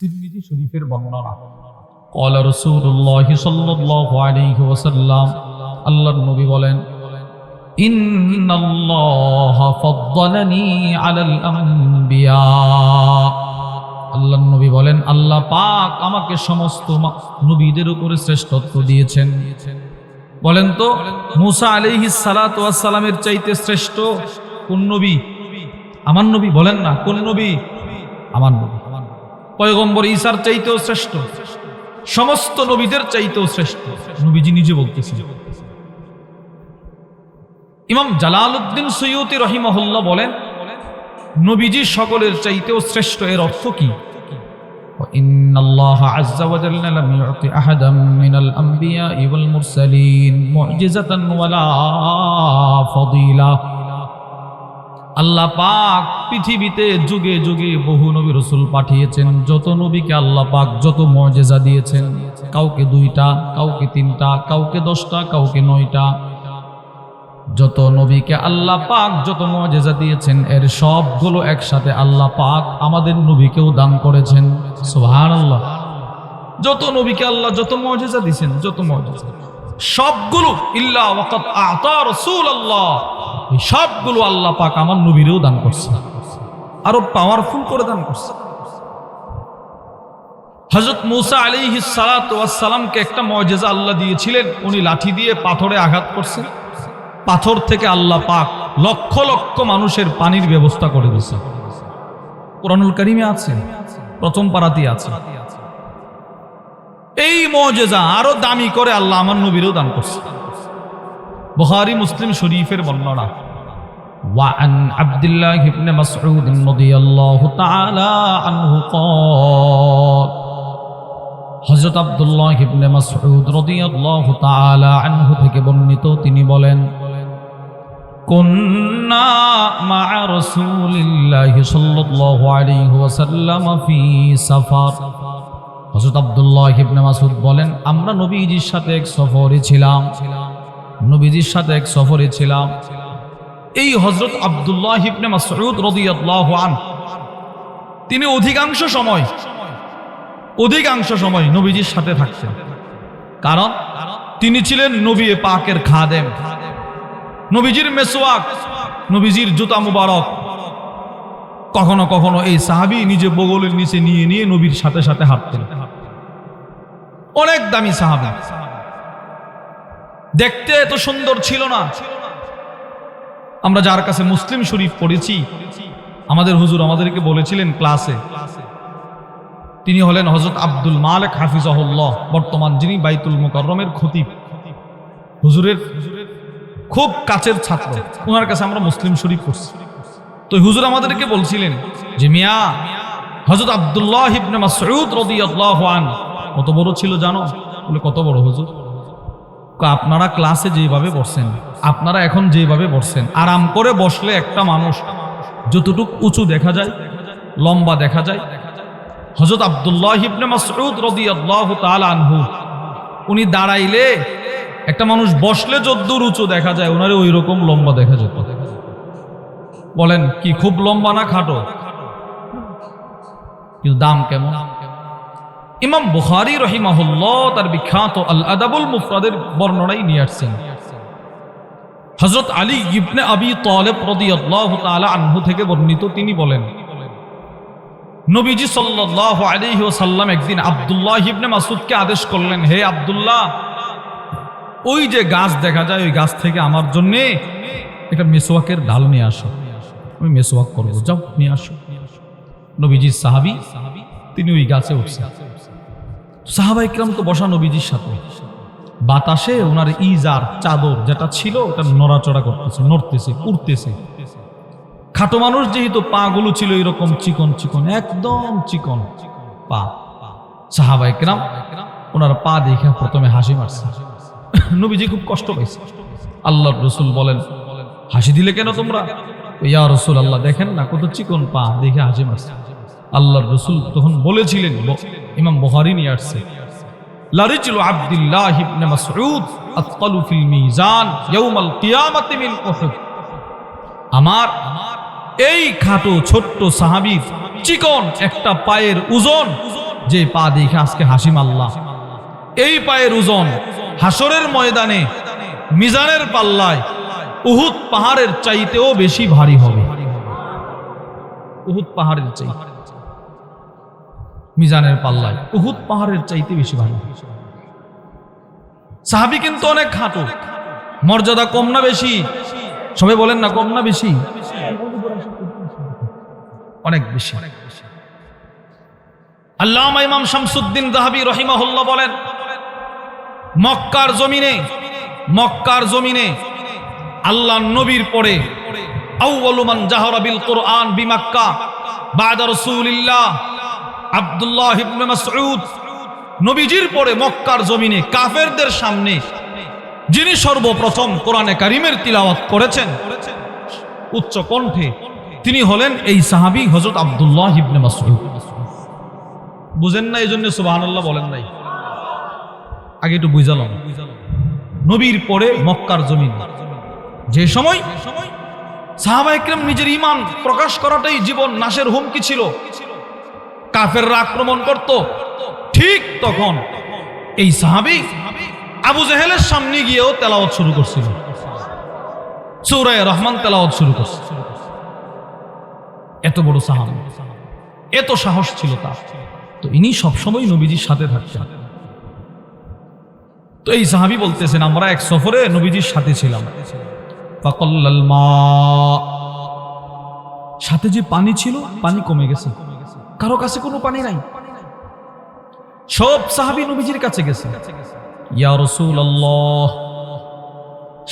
তিরমিজি শরীফের বর্ণনা قال رسول الله صلى الله عليه وسلم আল্লাহর নবী বলেন إن الله فضلني على الأنبياء আল্লাহর নবী বলেন আল্লাহ পাক আমাকে সমস্ত মা- নবীদের উপরে শ্রেষ্ঠত্ব দিয়েছেন বলেন তো মুসা আলাইহিস সালাতু ওয়াস সালামের চাইতে শ্রেষ্ঠ কোন নবী আমার নবী বলেন না কোন নবী আমার নবী পয়গম্বর ঈশার চাইতেও শ্রেষ্ঠ, সমস্ত নবীদের চাইতেও শ্রেষ্ঠ, নবীজি নিজে বলতেছিল ইমাম জালাল উদ্দিন সৈয়দি রহিমহল্লা বলেন, নবীজি সকলের চাইতেও শ্রেষ্ঠ এর অর্থ কি? আহাদাম আল্লাহ পাক পৃথিবীতে যুগে যুগে বহু নবী রসুল পাঠিয়েছেন। যত নবীকে আল্লাহ পাক যত মর্যাদা দিয়েছেন, কাউকে দুইটা, কাউকে তিনটা, কাউকে দশটা, কাউকে নয়টা, যত নবীকে আল্লাহ পাক যত মর্যাদা দিয়েছেন, এর সবগুলো একসাথে আল্লাহ পাক আমাদের নবীকেও দান করেছেন। সোহান আল্লাহ যত নবীকে আল্লাহ যত মর্যাদা দিয়েছেন, যত মর্যাদা। সবগুলো ইল্লা ওয়াকাত আতা রাসূলুল্লাহ। এই সবগুলো আল্লাহ পাক আমার নবীরেও দান করছে। আরও পাওয়ারফুল করে দান করছে। হজরত মুসা আলাইহি সালামকে একটা মর্যাদা আল্লাহ দিয়েছিলেন। উনি লাঠি দিয়ে পাথরে আঘাত করছেন। পাথর থেকে আল্লাহ পাক লক্ষ লক্ষ মানুষের পানির ব্যবস্থা করে দিয়েছে কোরআনুল করিমে আছে, প্রথম পারাতি আছে। এই মজেজা আরও দামি করে আল্লাহ আমার নবীরও দান করছে। বুখারী মুসলিম শরীফের বর্ণনা وعن عبد الله بن مسعود رضي الله تعالى عنه قال হযরত আব্দুল্লাহ ইবনে মাসউদ রাদিয়াল্লাহু তাআলা আনহু থেকে বর্ণিত তিনি বলেন কুন্না মা রাসূলিল্লাহি সাল্লাল্লাহু আলাইহি ওয়াসাল্লাম ফি সাফার হযরত আব্দুল্লাহ ইবনে মাসউদ বলেন আমরা নবীজির সাথে এক সফরে ছিলাম নবীজির সাথে এক সফরে ছিলাম। এই হযরত আব্দুল্লাহ ইবনে মাসউদ রাদিয়াল্লাহু আনহু, তিনি অধিকাংশ সময় অধিকাংশ সময় নবীজির সাথে থাকতেন। কারণ তিনি ছিলেন নবী পাকের খাদেম। নবীজির মেসোয়াক নবীজির জুতা মুবারক। কখনো কখনো এই সাহাবি নিজে বগলের নিচে নিয়ে নিয়ে নবীর সাথে সাথে হাঁটতেন। অনেক দামি সাহাবি। দেখতে এত সুন্দর ছিল না। আমরা যার কাছে মুসলিম শরীফ পড়েছি, আমাদের হুজুর আমাদেরকে বলেছিলেন ক্লাসে, তিনি হলেন হজরত আব্দুল মালেক হাফিজাহুল্লাহ, বর্তমান যিনি বাইতুল মুকাররমের খতিব। হুজুরের খুব কাছের ছাত্র ওনার কাছে আমরা মুসলিম শরীফ পড়ছি। তো হুজুর আমাদেরকে বলছিলেন যে, মিয়া হজরত আব্দুল্লাহ ইবনে মাসউদ রাদিয়াল্লাহু আন কত বড় ছিল জানো? বলে, কত বড় হুজুর? আপনারা ক্লাসে যেভাবে বসছেন, আপনারা এখন যেভাবে বসছেন, আরাম করে বসলে একটা মানুষ যতটুক উঁচু দেখা যায়, লম্বা দেখা যায়। হজরত আব্দুল্লাহ ইবনে মাসউদ রাদিয়াল্লাহু তাআলা আনহু, উনি দাঁড়াইলে একটা মানুষ বসলে যদ্দূর উঁচু দেখা যায় ওনারে ওই রকম লম্বা দেখা যেত। বলেন, কি খুব লম্বা না খাটো? কিন্তু দাম কেমন? ইমাম বুখারী রহিমাহুল্লাহ তার বিখ্যাত আল আদাবুল মুফরাদের বর্ণনাই নিয়ে আসছেন। হজরত আলী ইবনে আবি তালেব রাদিয়াল্লাহু তাআলা আনহু থেকে বর্ণিত তিনি বলেন, নবীজি সাল্লাল্লাহু আলাইহি ওয়াসাল্লাম একদিন আব্দুল্লাহ ইবনে মাসুদকে আদেশ করলেন, হে আব্দুল্লাহ, ওই যে গাছ দেখা যায়, ওই গাছ থেকে আমার জন্যে একটা মেসোয়াকের ডাল নিয়ে আসো। আমি মেসোয়াক করব, যাও, নিয়ে আসো। নবীজির সাহাবি, তিনি ওই গাছে উঠছেন। সাহাবা ইকরাম তো বসা নবীজির সাথে। বাতাসে ওনার ইজার, চাদর যেটা ছিল, ওটা নড়াচড়া করতেছে, নড়তেছে, উড়তেছে। খাটো মানুষ যেহেতু পা গুলো ছিল এরকম চিকন চিকন, একদম চিকন পা। সাহাবা ইকরাম ওনার পা দেখে প্রথমে হাসি মারছে। নবীজি খুব কষ্ট পাইছে। আল্লাহর রসুল বলেন, হাসি দিলে কেন তোমরা? ইয়া রসুল আল্লাহ দেখেন না কত চিকন পা, দেখে হাসি মারছে। আল্লাহর রসুল তখন বলেছিলেন ইমাম বহারি নিয়ে আসছে। লারিজুল আব্দুল্লাহ ইবনে মাসউদ, আতকালু ফিল মিজান ইয়াউমাল কিয়ামাতি মিন উহুদ। আমার, এই খাটো ছোট্ট সাহাবীর চিকন একটা পায়ের ওজন যে পা দেখে আজকে হাসি মাল্লা এই পায়ের ওজন হাসরের ময়দানে, মিজানের পাল্লায়, উহুদ পাহাড়ের চাইতেও বেশি ভারী হবে। উহুদ পাহাড়ের চাইতে। মিজানের পাল্লায়। উহুদ পাহাড়ের চাইতে বেশি ভারী সাহাবি কিন্তু অনেক খাটো। মর্যাদা কম না বেশি? সবাই বলেন না কম না বেশি? অনেক বেশি। আল্লামা ইমাম শামসুদ্দিন রহিমাহুল্লাহ বলেন, মক্কার জমিনে মক্কার জমিনে আল্লাহ নবীর পরে আউয়ালুমান জাহরা বিল কোরআন বিমাক্কা বাদা রাসূলিল্লাহ আব্দুল্লাহ নবীজির পরে মক্কার জমিনে কাফেরদের সামনে যিনি সর্বপ্রথম কোরআনে কারিমের তিলাওয়াত করেছেন, উচ্চ কণ্ঠে তিনি হলেন এই সাহাবী হযরত আব্দুল্লাহ ইবনে মাসউদ। বুঝেন না এই জন্য সুবহানাল্লাহ বলেন নাই। আগে একটু বুঝালাম। নবীর পরে মক্কার জমিন। যে সময় সাহাবা একরম নিজের ইমান প্রকাশ করাটাই জীবন নাশের হুমকি ছিল কাফেররা আক্রমণ করত। ঠিক তখন এই সাহাবি আবু জাহেলের সামনে গিয়েও তেলাওয়াত শুরু করছিল। সৌরায় রহমান তেলাওয়াত শুরু করছে। এত বড় সাহাবি, এত সাহস ছিল তার। তো ইনি সবসময় নবীজির সাথে থাকতেন। তো এই সাহাবি বলতেছেন, আমরা এক সফরে নবীজির সাথে ছিলাম। সাথে যে পানি ছিল, পানি কমে গেছে। কারও কাছে কোনো পানি নাই। সব সাহাবি নবীজির কাছে গেছে। ইয়া রাসূলুল্লাহ,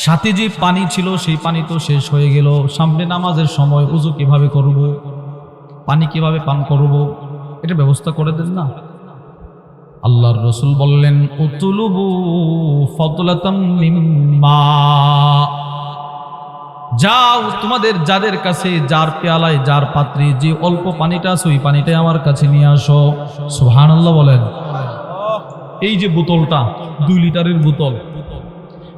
সাথে যে পানি ছিল সেই পানি তো শেষ হয়ে গেল। সামনে নামাজের সময় উজু কীভাবে করব, পানি কীভাবে পান করব, এটা ব্যবস্থা করে দেন না। আল্লাহর রসুল বললেন, উতুলুবু ফদলাতাম মিম্মা। যাও তোমাদের যাদের কাছে যার পেয়ালায় যার পাত্রে, যে অল্প পানিটা আছে, ওই পানিটাই আমার কাছে নিয়ে আসো। সুবহানাল্লাহ বলেন। এই যে বোতলটা, দুই লিটারের বোতল,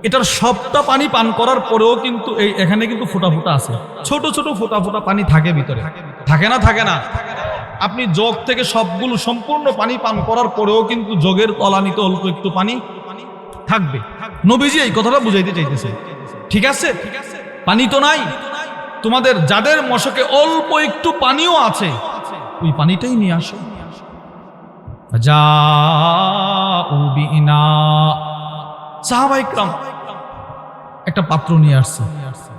এটার সবটা পানি পান করার পরেও কিন্তু এই, এখানে কিন্তু ফোটা ফোটা আছে। ছোট ছোট ফোটা ফোটা পানি থাকে ভিতরে। থাকে না থাকে না। আপনি জগ থেকে সবগুলো সম্পূর্ণ পানি পান করার পরেও কিন্তু জগের তলানিতে অল্প একটু পানি থাকবে। নবীজি এই কথাটা বুঝাইতে চাইতেছে। ঠিক আছে ঠিক আছে? পানি তো নাই তোমাদের যাদের মশকে অল্প একটু পানিও আছে ওই পানিটাই নিয়ে আসো যা সাহাবাইকরাম একটা পাত্র নিয়ে আসছে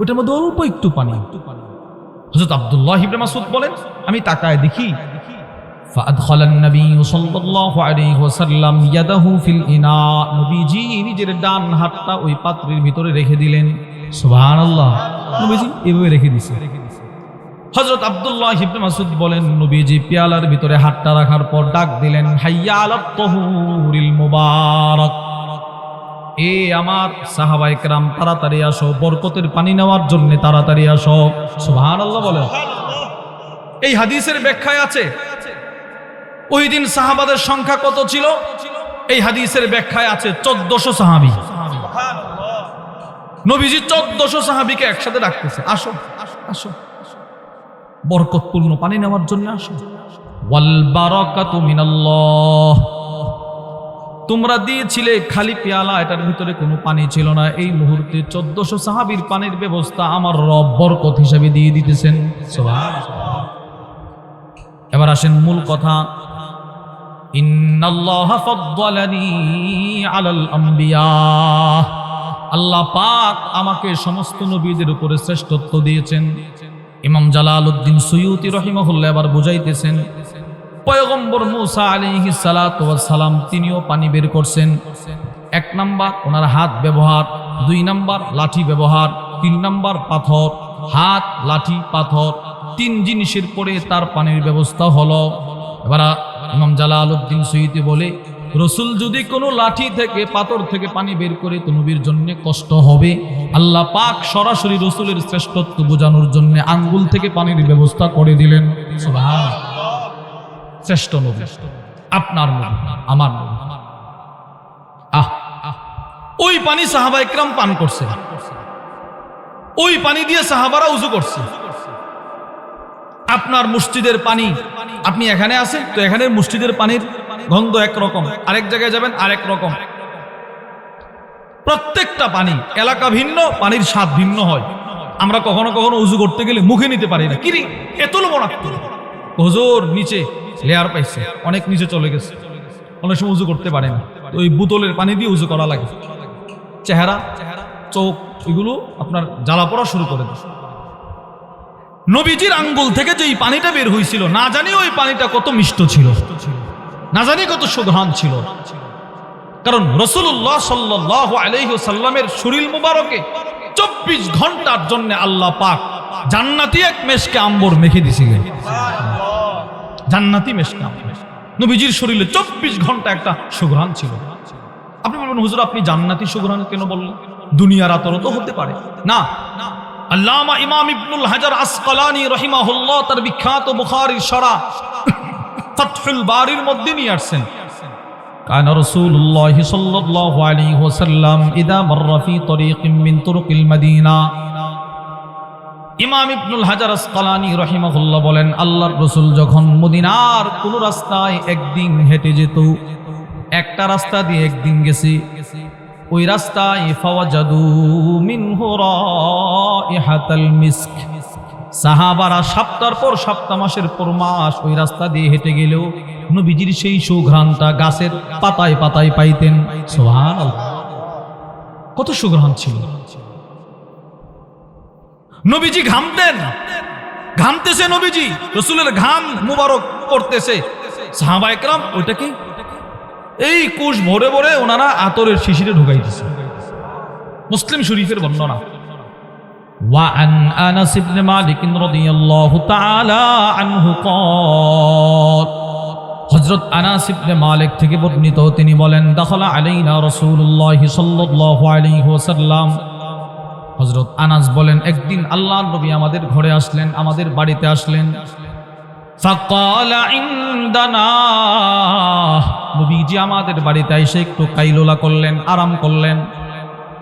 ওইটার মধ্যে অল্প একটু পানি হযরত আব্দুল্লাহ ইবনে মাসউদ বলেন আমি তাকায় দেখি فأدخل النبي صلى الله عليه وسلم يده في الإناء নবীজি নিজের ডান হাতটা ওই পাত্রের ভিতরে রেখে দিলেন সুবহানাল্লাহ। নবীজি এভাবে রেখে দিছে। হযরত আব্দুল্লাহ ইবনে মাসউদ বলেন, নবীজি পেয়ালার ভিতরে হাতটা রাখার পর ডাক দিলেন হাইয়া আলাত তাহুরিল মুবারাক। এ আমার সাহাবা একরাম, তাড়াতাড়ি আসো, বরকতের পানি নেওয়ার জন্য তাড়াতাড়ি আসো। সুবহানাল্লাহ বলে। এই হাদিসের ব্যাখ্যায় আছে, ওই দিন সাহাবাদের সংখ্যা কত ছিল? এই হাদিসের ব্যাখ্যায় আছে, চোদ্দশো সাহাবি। নবীজি চোদ্দশো সাহাবিকে একসাথে ডাকতেছে, আসো আসো বরকতপূর্ণ পানি নেওয়ার জন্য আসো। তোমরা দিয়েছিলে খালি পেয়ালা, এটার ভিতরে কোনো পানি ছিল না। এই মুহূর্তে চোদ্দশো সাহাবির পানির ব্যবস্থা আমার রব বরকত হিসাবে দিয়ে দিতেছেন। এবার আসেন মূল কথা। ইন্নাল্লাহ আলাল আম্বিয়া। আল্লাহ পাক আমাকে সমস্ত নবীদের উপরে শ্রেষ্ঠত্ব দিয়েছেন। ইমাম জালাল উদ্দিন সৈয়দি রহিমহুল্লাহ এবার বুঝাইতেছেন, পয়গম্বর মুসা আলিহি সালাম তিনিও পানি বের করছেন। এক নাম্বার ওনার হাত ব্যবহার, দুই নাম্বার লাঠি ব্যবহার, তিন নাম্বার পাথর, হাত, লাঠি, পাথর, তিন জিনিসের পরে তার পানির ব্যবস্থা হলো। এবার ইমাম জালাল উদ্দিন সৈয়দি বলে রসুল যদি কোনো লাঠি থেকে, পাথর থেকে পানি বের করে তো নবীর জন্য কষ্ট হবে। আল্লাহ পাক সরাসরি রসুলের শ্রেষ্ঠত্ব বোঝানোর জন্য আঙ্গুল থেকে পানির ব্যবস্থা করে দিলেন। শ্রেষ্ঠ নবী। আপনার আমার আহ। ওই পানি সাহাবা ইকরাম পান করছে। ওই পানি দিয়ে সাহাবারা উজু করছে। আপনার মসজিদের পানি, আপনি এখানে আছেন, তো এখানে মসজিদের পানির গন্ধ একরকম। আরেক জায়গায় যাবেন, আরেক রকম। প্রত্যেকটা পানি, এলাকা ভিন্ন, পানির স্বাদ ভিন্ন হয়। আমরা কখনো কখনো উজু করতে গেলে মুখে নিতে পারি না। কিরি, এত হজোর, নিচে লেয়ার পাইছে। অনেক নিচে চলে গেছে। অনেক সময় উজু করতে পারে না। তো ওই বোতলের পানি দিয়ে উজু করা লাগে। চেহারা, চোখ, এগুলো আপনার জ্বালা পড়া শুরু করে দেয়। নবীজির আঙ্গুল থেকে যে পানিটা বের হয়েছিল না জানি ওই পানিটা কত মিষ্ট ছিল। না জানি কত সুঘ্রাণ ছিল। কারণ রসুল্লাহ সাল্লাহ আলহ্লামের শরীর মুবারকে চব্বিশ ঘণ্টার জন্য আল্লাহ পাক জান্নাতি এক মেশকে আম্বর মেখে দিছিলেন। জান্নাতি মেশকে নবীজির শরীরে চব্বিশ ঘণ্টা একটা সুঘ্রাণ ছিল। আপনি বলবেন, হুজুর, আপনি জান্নাতি সুঘ্রাণ কেন বললেন? দুনিয়ার আতরও তো হতে পারে। না। আল্লামা ইমাম ইবনুল হাজার আসকালানি রহিমাহুল্লাহ তার বিখ্যাত বুখারীর সরা ফাতহুল বারির মধ্যে নিয়ে আসছেন كان رسول الله صلى الله عليه وسلم إذا مر في طريق من طرق المدينة ইমাম ইবনুল হাজার আসকালানি রহিমাহুল্লাহ বলেন আল্লাহর রসুল যখন মদিনার কোন রাস্তায় একদিন হেঁটে যেত একটা রাস্তা দিয়ে একদিন গেছে ওই রাস্তায় ফাওয়াজাদু মিনহু রাইহাতাল মিস্ক সাহাবারা সপ্তাহের পর সপ্তাহ মাসের পর মাস ওই রাস্তা দিয়ে হেঁটে গেলেও নবীজির সেই সুঘ্রাণটা গাছের পাতায় পাতায় পাইতেন। সুবহানাল্লাহ। কত সুঘ্রাণ ছিল। নবীজি ঘামতেন। ঘামতেছে নবীজি। রসুলের ঘাম মুবারক করতেছে সাহাবা ওইটা কি? এই কুশ ভরে ভরে ওনারা আতরের শিশিরে ঢুকাইতেছে। মুসলিম শরীফের বর্ণনা। وعن انس بن مالك رضي الله تعالى عنه قال হযরত আনাস ইবনে মালিক থেকে বর্ণিত তিনি বলেন দাখালা আলাইনা রাসূলুল্লাহ সাল্লাল্লাহু আলাইহি ওয়াসাল্লাম হযরত আনাস বলেন একদিন আল্লাহর নবী আমাদের ঘরে আসলেন আমাদের বাড়িতে আসলেন فقال عندنا নবীজি আমাদের বাড়িতে এসে একটু কাইলোলা করলেন আরাম করলেন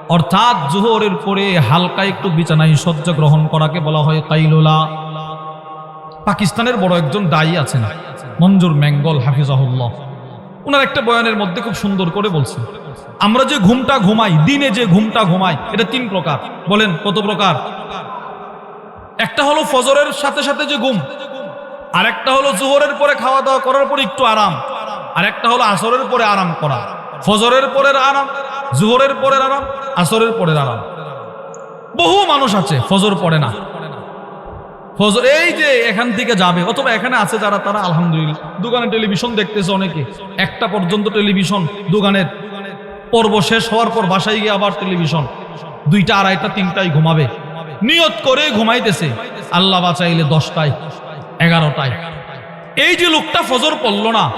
অর্থাৎ জোহরের পরে হালকা একটু বিছানায় সহ্য গ্রহণ করাকে বলা হয় কাইলোলা। পাকিস্তানের বড় একজন দায়ী আছেন, মঞ্জুর ম্যাঙ্গল হাফিজাহুল্লাহ। ওনার একটা বয়ানের মধ্যে খুব সুন্দর করে বলছে, আমরা যে ঘুমটা ঘুমাই, দিনে যে ঘুমটা ঘুমাই, এটা তিন প্রকার। বলেন, কত প্রকার? একটা হলো ফজরের সাথে সাথে যে ঘুম আর একটা হলো জোহরের পরে খাওয়া দাওয়া করার পরে একটু আরাম আর একটা হলো আসরের পরে আরাম করা। ফজরের পরের আরাম জোহরের পরের আরাম, আসরের পরের আরাম। বহু মানুষ আছে, ফজর পড়ে না। ফজর, এই যে এখান থেকে যাবে, অথবা এখানে আছে যারা, তারা আলহামদুলিল্লাহ, দোকানে টেলিভিশন দেখতেছে অনেকে। একটা পর্যন্ত টেলিভিশন দোকানের। পর্ব শেষ হওয়ার পর বাসায় গিয়ে আবার টেলিভিশন। দুইটা, আড়াইটা, তিনটায় ঘুমাবে। নিয়ত করে ঘুমাইতেছে। আল্লাহ বাঁচাইলে দশটায়, এগারোটায়। এই যে লোকটা ফজর পড়ল না,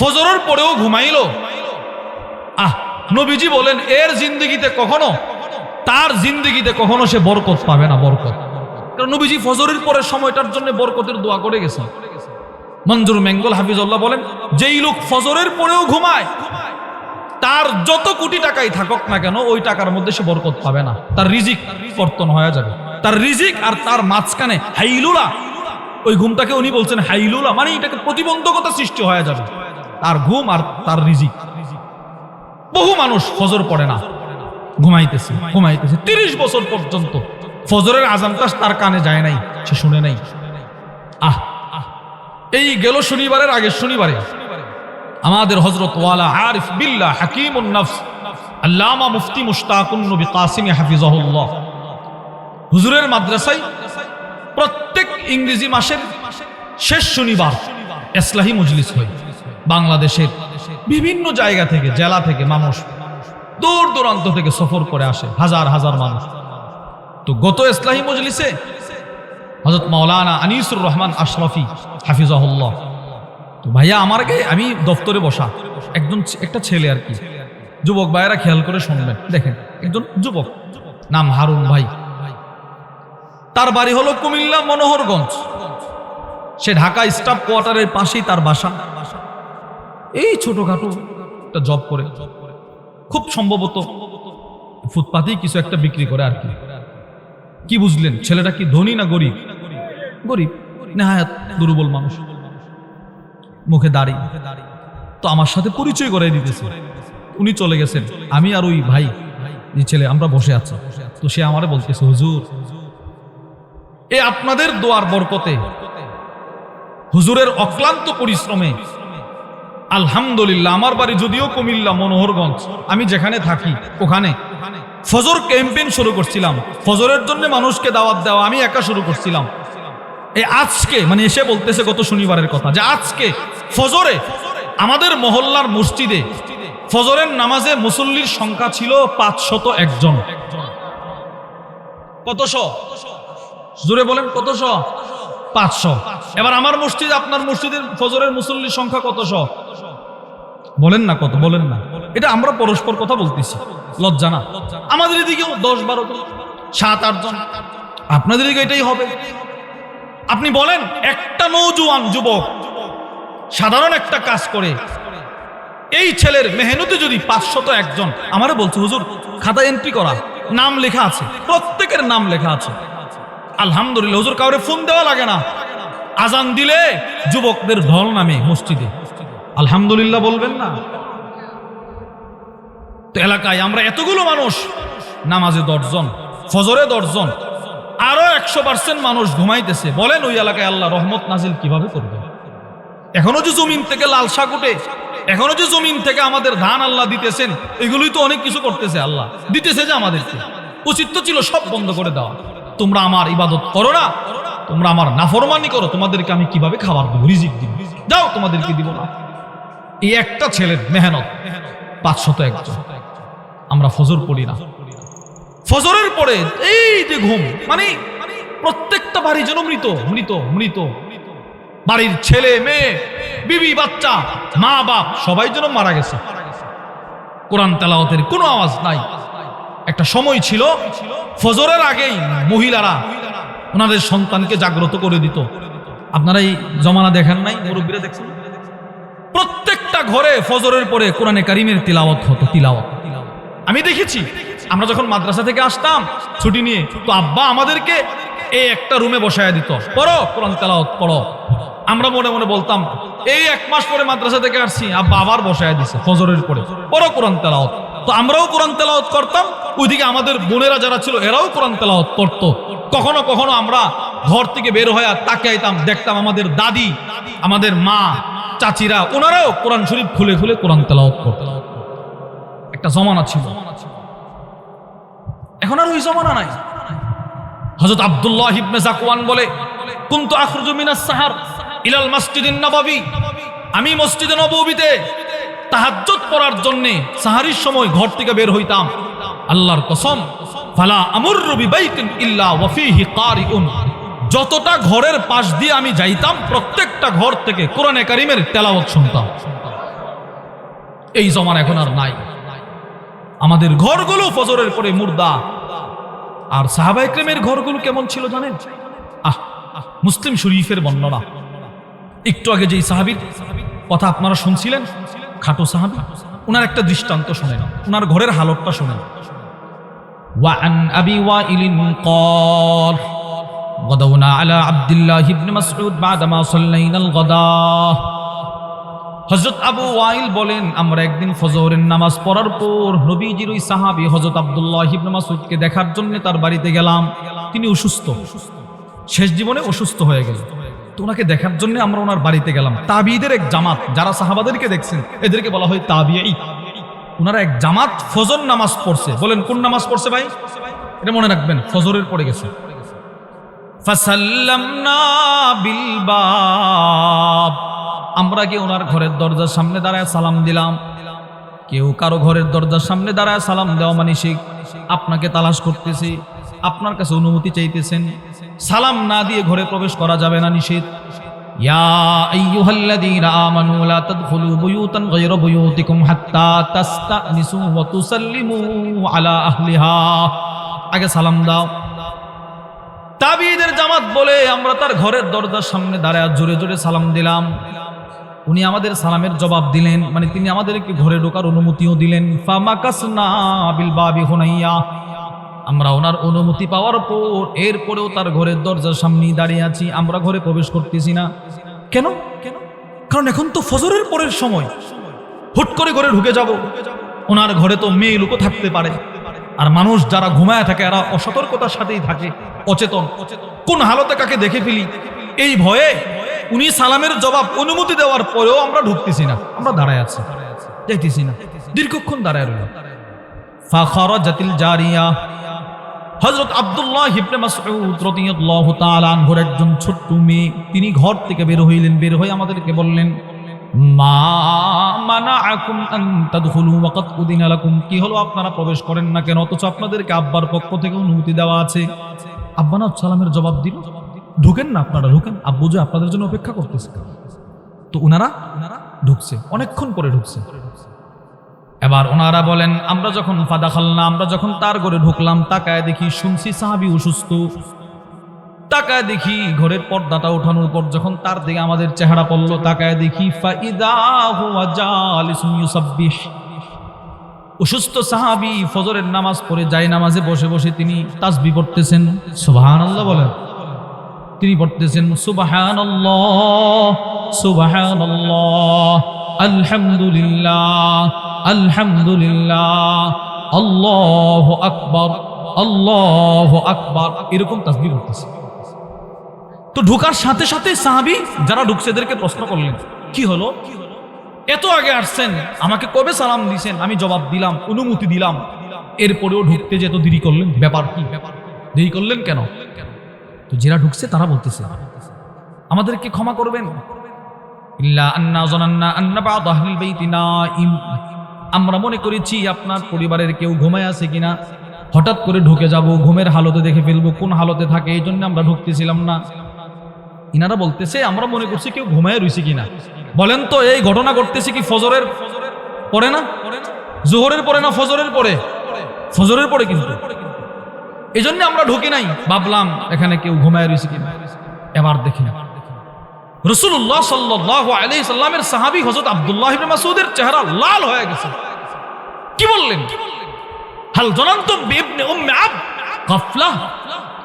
ফজরের পরেও ঘুমাইলো। আহ নবীজি বলেন, এর জিন্দগিতে কখনো, তার জিন্দগিতে কখনো সে বরকত পাবে না, বরকত। কারণ নবীজি ফজরের পরে সময়টার জন্য বরকতের দোয়া করে গেছেন। মঞ্জুর মেঙ্গল হাফিজুল্লাহ বলেন, যেই লোক ফজরের পরেও ঘুমায়, তার যত কোটি টাকাই থাকুক না কেন, ওই টাকার মধ্যে সে বরকত পাবে না। তার রিজিক পরিবর্তন হয়ে যাবে। তার রিজিক আর তার মাঝখানে হাইলুলা, ওই ঘুমটাকে উনি বলছেন হাইলুলা মানে এটাকে প্রতিবন্ধকতা সৃষ্টি হয়ে যাবে। তার ঘুম আর তার রিজিক। বহু মানুষ ফজর পড়ে না। ঘুমাইতেছে ঘুমাইতেছে। তিরিশ বছর পর্যন্ত ফজরের আজানটা তার কানে যায় নাই, সে শুনে নাই। আহ এই গেল শনিবারের আগের শনিবারে আমাদের হজরত ওয়ালা আরিফ বিল্লাহ হাকিম নফস, আল্লামা মুফতি মুশতাকুন নবী কাসিম হাফিজাহুল্লাহ। হুজুরের মাদ্রাসায় প্রত্যেক ইংরেজি মাসের শেষ শনিবার এসলাহি মজলিস হয়, বাংলাদেশের। বিভিন্ন জায়গা থেকে, জেলা থেকে মানুষ দূর দূরান্ত থেকে সফর করে আসে, হাজার হাজার মানুষ। তো গত ইসলাহী মজলিসে হজরত মাওলানা আনিসুর রহমান আশরাফি, হাফিজাহুল্লাহ। তো ভাইয়া, আমার আগে আমি দপ্তরে বসা, একজন একটা ছেলে আর কি। যুবক ভাইয়েরা খেয়াল করে শুনবেন। দেখেন, একজন যুবক, নাম হারুন ভাই। তার বাড়ি হলো কুমিল্লা মনোহরগঞ্জ। সে ঢাকা স্টাফ কোয়ার্টারের পাশেই তার বাসা। এই ছোটখাটো একটা জব করে। খুব সম্ভবত ফুটপাতেই কিছু একটা বিক্রি করে আর কি। কি বুঝলেন? ছেলেটা কি ধনী না গরিব? গরিব, নেহায়াত দুর্বল মানুষ। মুখে দাড়ি। তো আমার সাথে পরিচয় করে দিতেছে। উনি চলে গেছেন। আমি আর ওই ভাই ছেলে, আমরা বসে আছি। তো সে আমারে বলতেছে, হুজুর, এ আপনাদের দোয়ার বরকতে হুজুরের অক্লান্ত পরিশ্রমে আলহামদুলিল্লাহ, আমার বাড়ি যদিও কুমিল্লা, মনোহরগঞ্জ, আমি যেখানে থাকি, ওখানে। ফজর ক্যাম্পেইন শুরু করছিলাম। ফজরের জন্য মানুষকে দাওয়াত দেওয়া আমি একা শুরু করছিলাম। এই আজকে মানে এসে বলতেছে গত শনিবারের কথা, যে আজকে ফজরে আমাদের মহল্লার মসজিদে ফজরের নামাজে মুসল্লির সংখ্যা ছিল পাঁচশত একজন। কতশ জোরে বলেন কতশ পাঁচশো। এবার আমার মসজিদ, আপনার মসজিদের ফজরের মুসল্লির সংখ্যা কতশ বলেন না কত, বলেন না। এটা আমরা পরস্পর কথা বলতেছি। লজ্জা না। আমাদের এদিকেও দশ বারো জন, সাত আট জন। আপনাদের দিকে এটাই হবে। আপনি বলেন, একটা নৌজুয়ান যুবক সাধারণ একটা কাজ করে, এই ছেলের মেহনতে যদি পাঁচশত একজন আমারও বলছে, হুজুর, খাতা এন্ট্রি করা, নাম লেখা আছে, প্রত্যেকের নাম লেখা আছে। আলহামদুলিল্লাহ, হুজুর কাউরে ফোন দেওয়া লাগে না। আজান দিলে যুবকদের ঢল নামে মসজিদে। আলহামদুলিল্লাহ বলবেন না। তো এলাকায় আমরা এতগুলো মানুষ, নামাজে দশজন, ফজরে দশজন, আরও একশো পার্সেন্ট মানুষ ঘুমাইতেছে। বলেন ওই এলাকায় আল্লাহ রহমত নাজিল কীভাবে করবে? এখনও যে জমিন থেকে লাল শাক উঠে, এখনও যে জমিন থেকে আমাদের ধান আল্লাহ দিতেছেন, এগুলোই তো অনেক কিছু করতেছে আল্লাহ। দিতেছে যে আমাদেরকে। উচিত তো ছিল সব বন্ধ করে দেওয়া। তোমরা আমার ইবাদত করো না, তোমরা আমার নাফরমানি করো, তোমাদেরকে আমি কীভাবে খাবার দেবো? রিজিক দিব। যাও, তোমাদেরকে দিব না। এই একটা ছেলের মেহনত পাঁচশত একজন। আমরা ফজর পড়ি না। ফজরের পরে এই যে ঘুম মানে প্রত্যেকটা বাড়ি যেন মৃত মৃত মৃত। বাড়ির ছেলে, মেয়ে, বিবি, বাচ্চা, মা, বাপ, সবাই যেন মারা গেছে। কোরআন তেলাওয়াতের কোনো আওয়াজ নাই। একটা সময় ছিল, ফজরের আগেই মহিলারা ওনাদের সন্তানকে জাগ্রত করে দিত। আপনারা এই জমানা দেখেন নাই, মুরব্বীরা দেখছেন? প্রত্যেকটা ঘরে ফজরের পরে কোরআনে কারিমের তিলাওয়াত হতো, তিলাওয়াত। আমি দেখেছি, আমরা যখন মাদ্রাসা থেকে আসতাম ছুটি নিয়ে, তো আব্বা আমাদেরকে এই একটা রুমে বসায় দিত। পড়ো, কোরআন তেলাওয়াত পড়ো। আমরা মনে মনে বলতাম, এই এক মাস পরে মাদ্রাসা থেকে আসছি, আব্বা আবার বসায় দিছে, ফজরের পরে। পড়ো কোরআন তেলাওয়াত। তো আমরাও কোরআন তেলাওয়াত করতাম, ওইদিকে আমাদের বোনেরা যারা ছিল, এরাও কোরআন তেলাওয়াত করতো। কখনো কখনো আমরা ঘর থেকে বের হয়ে তাকাইতাম দেখতাম আমাদের দাদি, আমাদের মা, চাচিরা, ওনারাও কোরআন শরীফ খুলে খুলে কোরআন তেলাওয়াত করতো। একটা জমানা ছিল। এখন আর ওই জমানা নাই। হযরত আব্দুল্লাহ ইবনে জাকওয়ান বলে, কুনতু আখরুজু মিনাস সাহার ইলাল মসজিদিন নববী, আমি মসজিদে নববীতে তাহাজ্জুদ পড়ার জন্যে সাহারির সময় ঘর থেকে বের হইতাম। আল্লাহর কসম ফালা আমুররু বিবাইতিন ইল্লা ওয়া ফীহি কারিউন। যতটা ঘরের পাশ দিয়ে আমি যাইতাম প্রত্যেকটা ঘর থেকে কোরআনে কারিমের তেলাওয়াত শুনতাম। এই জমান এখন আর নাই। আমাদের ঘরগুলো ফজরের পরে মুর্দা। আর সাহাবা একরেমের ঘরগুলো কেমন ছিল জানেন? আহ, মুসলিম শরীফের বর্ণনা। একটু আগে যেই সাহাবির কথা আপনারা শুনছিলেন খাটো সাহাবি ওনার একটা দৃষ্টান্ত শোনেন ওনার ঘরের হালতটা শোনেন وعن أبي وائل قال غدونا على عبد الله بن مسعود بعدما صلينا الغداء হজরত আবু ওয়াইল বলেন আমরা একদিন ফজরের নামাজ পড়ার পর নবীজির ওই সাহাবী হজরত আব্দুল্লাহ ইবনে মাসউদকে দেখার জন্য তার বাড়িতে গেলাম তিনি অসুস্থ শেষ জীবনে অসুস্থ হয়ে গেল তো ওনাকে দেখার জন্য আমরা ওনার বাড়িতে গেলাম। তাবিদের এক জামাত, যারা সাহাবাদেরকে দেখছেন, এদেরকে বলা হয় তাবিয়াই ওনারা এক জামাত ফজর নামাজ পড়ছে। বলেন, কোন নামাজ পড়ছে ভাই? এটা মনে রাখবেন, ফজরের পড়ে গেছে। আমরা কি ওনার ঘরের দরজার সামনে দাঁড়ায় সালাম দিলাম? কেউ কারও ঘরের দরজার সামনে দাঁড়ায় সালাম দেওয়া মানে আপনাকে তালাশ করতেছি। আপনার কাছে অনুমতি চাইতেছেন, সালাম না দিয়ে ঘরে প্রবেশ করা যাবে না নিষেধ। আগে সালাম দাও। তাবিদের জামাত বলে আমরা তার ঘরের দরজার সামনে দাঁড়ায় জোরে জোরে সালাম দিলাম। উনি আমাদের সালামের জবাব দিলেন মানে তিনি আমাদেরকে ঘরে ঢোকার অনুমতিও দিলেন। ফামাকাসনা বিল বাবি হুনাইয়া। আমরা ওনার অনুমতি পাওয়ার পর এরপরেও তার ঘরের দরজার সামনেই দাঁড়িয়ে আছি, আমরা ঘরে প্রবেশ করতেছি না। কেন? কেন কারণ এখন তো ফজরের পরের সময়। হুট করে ঘরে ঢুকে যাব। ওনার ঘরে তো মেয়ে লোকও থাকতে পারে। আর মানুষ যারা ঘুমায় থাকে, এরা অসতর্কতার সাথেই থাকে। অচেতন। কোন হালতে কাকে দেখে ফেলি? এই ভয়ে উনি সালামের জবাব, অনুমতি দেওয়ার পরেও আমরা ঢুকতেছি না। আমরা দাঁড়ায় আছি। যাইতেছি না। দীর্ঘক্ষণ দাঁড়ায় রইল ফাখারা জাতিল জারিয়া। হযরত আব্দুল্লাহ ইবনে মাসউদ রাদিয়াল্লাহু তাআলা আনহুর একজন ছোট্ট মেয়ে, তিনি ঘর থেকে বের হইলেন, বের হয়ে আমাদেরকে বললেন, মা মানাআকুম আন তাদখুলু ওয়াকাদ উদিনা লাকুম। কি হলো আপনারা প্রবেশ করেন না কেন? অথচ আপনাদেরকে আব্বার পক্ষ থেকে অনুমতি দেওয়া আছে। আব্বা না সালামের জবাব দিল, ঢুকেন না আপনারা, ঢুকেন। আব্বু যে আপনাদের জন্য অপেক্ষা করতেছে। তো উনারা ঢুকছে, অনেকক্ষণ পরে ঢুকছে। এবার ওনারা বলেন, আমরা যখন ফাদা খালনা, আমরা যখন তার ঘরে ঢুকলাম, তাকায় দেখি শুনছি সাহাবি অসুস্থ। তাকায় দেখি ঘরের পর্দাটা ওঠানোর পর যখন তার দিকে আমাদের চেহারা পড়ল, তাকায় দেখি অসুস্থ সাহাবি ফজরের নামাজ পড়ে যায় নামাজে বসে বসে তিনি তাসবি পড়তেছেন। সুবহানাল্লাহ বলেন। তিনি পড়তেছেন, সুবহানাল্লাহ সুবহানাল্লাহ, আলহামদুলিল্লাহ। আলহামদুলিল্লাহ, আল্লাহু আকবার আল্লাহু আকবার, এরকম তাসবিহ করতেছে। তো ঢোকার সাথে সাথে সাহাবি যারা ঢুকছে এদেরকে প্রশ্ন করলেন, কি হলো? এত আগে আসছেন, আমাকে কবে সালাম দিছেন? আমি জবাব দিলাম, অনুমতি দিলাম। এরপরেও ঢুকতে যে এত দেরি করলেন, ব্যাপার কি? দেরি করলেন কেন? তো যারা ঢুকছে তারা বলতেছে, আমাদেরকে ক্ষমা করবেন। ইল্লা আন্না জানান্না আন্না বা'দ আহলিল বাইতি নাইম। আমরা মনে করেছি আপনার পরিবারের কেউ ঘুমায় আছে কিনা, হঠাৎ করে ঢুকে যাব, ঘুমের হালতে দেখে ফেলব, কোন হালতে থাকে, এই জন্য আমরা ঢুকতেছিলাম না। ইনারা বলতেছে, আমরা মনে করছি কেউ ঘুমায় রয়েছে কিনা। বলেন তো, এই ঘটনা ঘটতেছে কি ফজরের পরে না? জোহরের পরে না ফজরের পরে? ফজরের পরে কিন্তু। এই জন্য আমরা ঢুকি নাই, ভাবলাম এখানে কেউ ঘুমায় রয়েছে কিনা। এবার দেখি না। রসুল্লাহ সাল্লাহ আলি সাল্লামের সাহাবি হজরত আবদুল্লাহ মাসুদের চেহারা লাল হয়ে গেছে। কি বললেন? হাল জনান্ত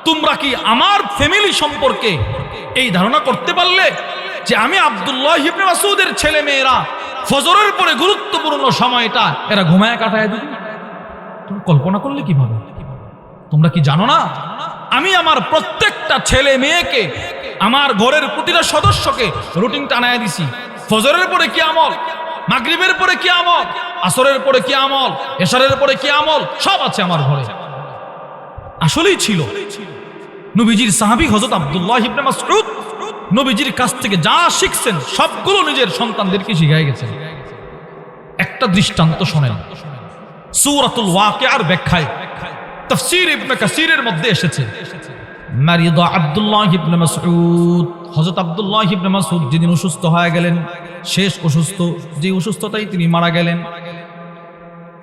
তোমরা কি আমার ফ্যামিলি সম্পর্কে এই ধারণা করতে পারলে যে আমি আবদুল্লাহ ইবনে মাসুদের ছেলে মেয়েরা ফজরের পরে গুরুত্বপূর্ণ সময়টা এরা ঘুমায় কাটায় দিবে? কল্পনা করলে কীভাবে? তোমরা কি জানো না? আমি আমার প্রত্যেকটা ছেলে মেয়েকে আমার ঘরের প্রতিটা সদস্যকে রুটিন টানায় দিছি। ফজরের পরে কি আমল? মাগরিবের পরে কি আমল? আসরের পরে কি আমল? এশারের পরে কি আমল? সব আছে আমার ঘরে। আসলেই ছিল। নবীজির সাহাবি হজরত আব্দুল্লাহ ইবনে মাসউদ নবীজির কাছ থেকে যা শিখছেন, সবগুলো নিজের সন্তানদেরকে শিখাই গেছেন। একটা দৃষ্টান্ত শোনেন। সূরাতুল ওয়াকিয়ার ব্যাখ্যায় তাফসীর ইবনে কাসিরের মধ্যে এসেছে। মারিদ আব্দুল্লাহ ইবনে মাসউদ। হযরত আব্দুল্লাহ ইবনে মাসউদ যেদিন অসুস্থ হয়ে গেলেন, শেষ অসুস্থ, যে অসুস্থতায় তিনি মারা গেলেন।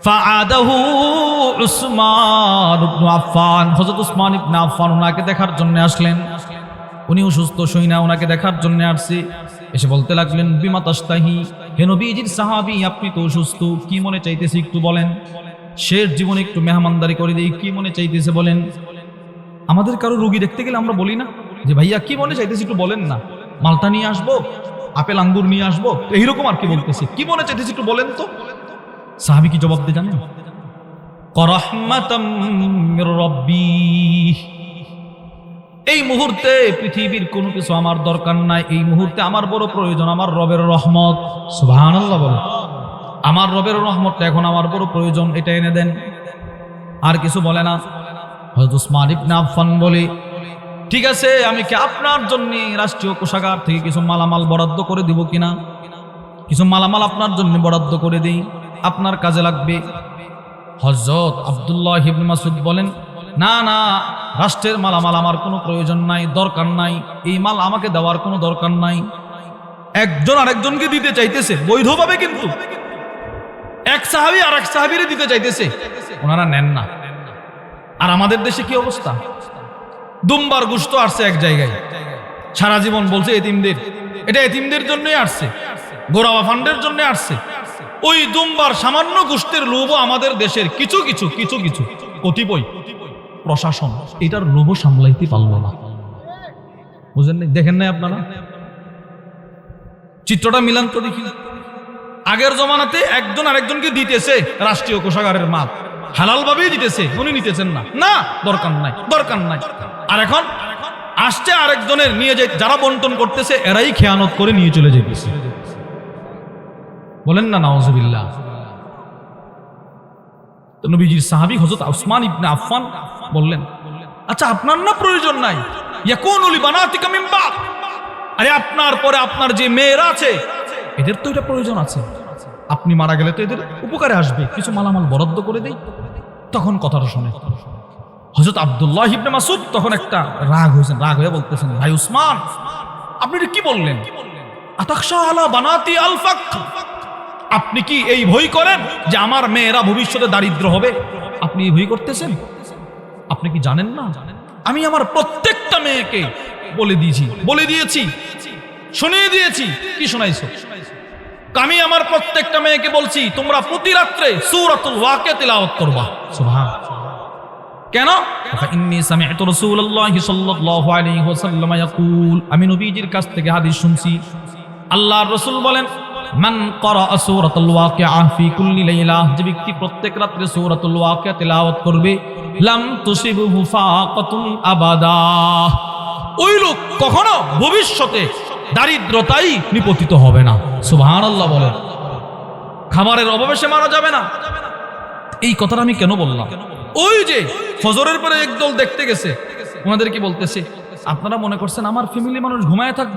ফাআদাহু উসমান ইবনে আফফান। হযরত উসমান ইবনে আফফান ওনাকে দেখার জন্য আসলেন। উনি অসুস্থ সইনা ওনাকে দেখার জন্য আসছে। এসে বলতে লাগলেন, বিমা তাস্তাহি হে নবীজির সাহাবী, আপনি তো অসুস্থ, কি মনে চাইতেছে একটু বলেন? শেষ জীবনে একটু মেহমানদারি করে দিই, কি মনে চাইতেছে বলেন? আমাদের কারও রুগী দেখতে গেলে আমরা বলি না যে, ভাইয়া, কি মনে চাইতেছি একটু বলেন না। মালটা নিয়ে আসব, আপেল আঙ্গুর নিয়ে আসব। এইরকম আর কি বলতেছি। কি মনে চাইতেছি একটু বলেন তো। সাহাবি কি জবাব দিয়ে জানেন? এই মুহূর্তে পৃথিবীর কোনো কিছু আমার দরকার নাই। এই মুহূর্তে আমার বড় প্রয়োজন আমার রবের রহমত। বলে আমার রবের রহমতটা এখন আমার বড় প্রয়োজন, এটা এনে দেন। আর কিছু বলে না। হয়তো উসমান ইবনে আফফান বলে, ঠিক আছে, আমি কি আপনার জন্য রাষ্ট্রীয় কোষাগার থেকে কিছু মালামাল বরাদ্দ করে দিব কিনা? কিছু মালামাল আপনার জন্য বরাদ্দ করে দিই। আপনার কাজে লাগবে। হজরত আব্দুল্লাহ ইবনে মাসুদ বলেন, না না, রাষ্ট্রের মালামাল আমার কোনো প্রয়োজন নাই, দরকার নাই। এই মাল আমাকে দেওয়ার কোনো দরকার নাই। একজন আরেকজনকে দিতে চাইতেছে, বৈধভাবে কিন্তু। এক সাহাবি আর এক সাহাবিরে দিতে চাইতেছে। ওনারা নেন না। আর আমাদের দেশে কি অবস্থা? দুমবার গুস্ত আসছে এক জায়গায়। সারা জীবন বলছে এতিমদের। এটা এতিমদের জন্যই আসছে। গোরাওয়া ফান্ডের জন্য আসছে। ওই দুমবার সামান্য গোষ্ঠের লোভও আমাদের দেশের কিছু কিছু কিছু কিছু। কতিপয় প্রশাসন এটার লোভ সামলাইতে পারল না। বুঝেন নাই? দেখেন নাই আপনারা? চিত্রটা মিলান তো দেখি। আগের জমানাতে একজন আরেকজনকে দিতেছে রাষ্ট্রীয় কোষাগারের মাল হালাল ভাবেই দিতেছে, উনি নিতেছেন না। না, দরকার নাই দরকার নাই। আর এখন আসছে আরেকজনের নিয়ে যে যারা বন্টন করতেছে, এরাই খেয়ানত করে নিয়ে চলে যেতেছে বলেন না নওয়াজবিল্লাহ তো নবীজির সাহাবি হজরত ওসমান ইবনে আফফান বললেন আচ্ছা আপনার না প্রয়োজন নাই? ইয়াকুন উলি বানাতিকা মিন বাদ। আরে, আপনার পরে আপনার যে মেয়েরা আছে, এদের তো এটা প্রয়োজন আছে। আপনি মারা গেলে তো এদের উপকারে আসবে। কিছু মালামাল বরাদ্দ করে দেই। তখন কথাটা শুনে। হজরত আব্দুল্লাহ ইবনে মাসুদ তখন একটা রাগ হয়েছেন, রাগ হয়ে বলতেছেন, ভাই উসমান, আপনি কি বললেন? আতাকশা আলা বানাতি আলফাক আপনি কি এই ভয় করেন যে আমার মেয়েরা ভবিষ্যতে দারিদ্র হবে? আপনি এই ভয় করতেছেন? আপনি কি জানেন না? আমি আমার প্রত্যেকটা মেয়েকে বলে দিয়েছি বলে দিয়েছি, শুনিয়ে দিয়েছি। কি শোনাইছো? আমি আমার প্রত্যেকটা মেয়েকে বলছি তোমরা প্রতি রাত্রে সূরাতুল ওয়াকিয়া তিলাওয়াত করবা। সুবহান। কেন? ইন্নী সামি'তু রাসূলুল্লাহি সাল্লাল্লাহু আলাইহি ওয়াসাল্লাম ইয়াকুল। আমি নবীজির কাছ থেকে হাদিস শুনছি। আল্লাহর রাসূল বলেন মান ক্বারা সূরাতুল ওয়াকিয়া ফি কুল্লি লাইলা যে ব্যক্তি প্রত্যেক রাত্রে সূরাতুল ওয়াকিয়া তিলাওয়াত করবে লাম তুসিবহু ফাকাতুন আবাদা ওই লোক কখনো ভবিষ্যতে দারিদ্রতাই নিপতিত হবে না। সুবহানাল্লাহ বলেন। খাবারের অভাবে সে মারা যাবে না। এই কথাটা আমি কেন বললাম? ওই যে ফজরের পরে একদল দেখতে গেছে। ওনাদের কি বলতেছে? আপনারা মনে করছেন আমার ফ্যামিলি মানুষ ঘুমায় থাকবে?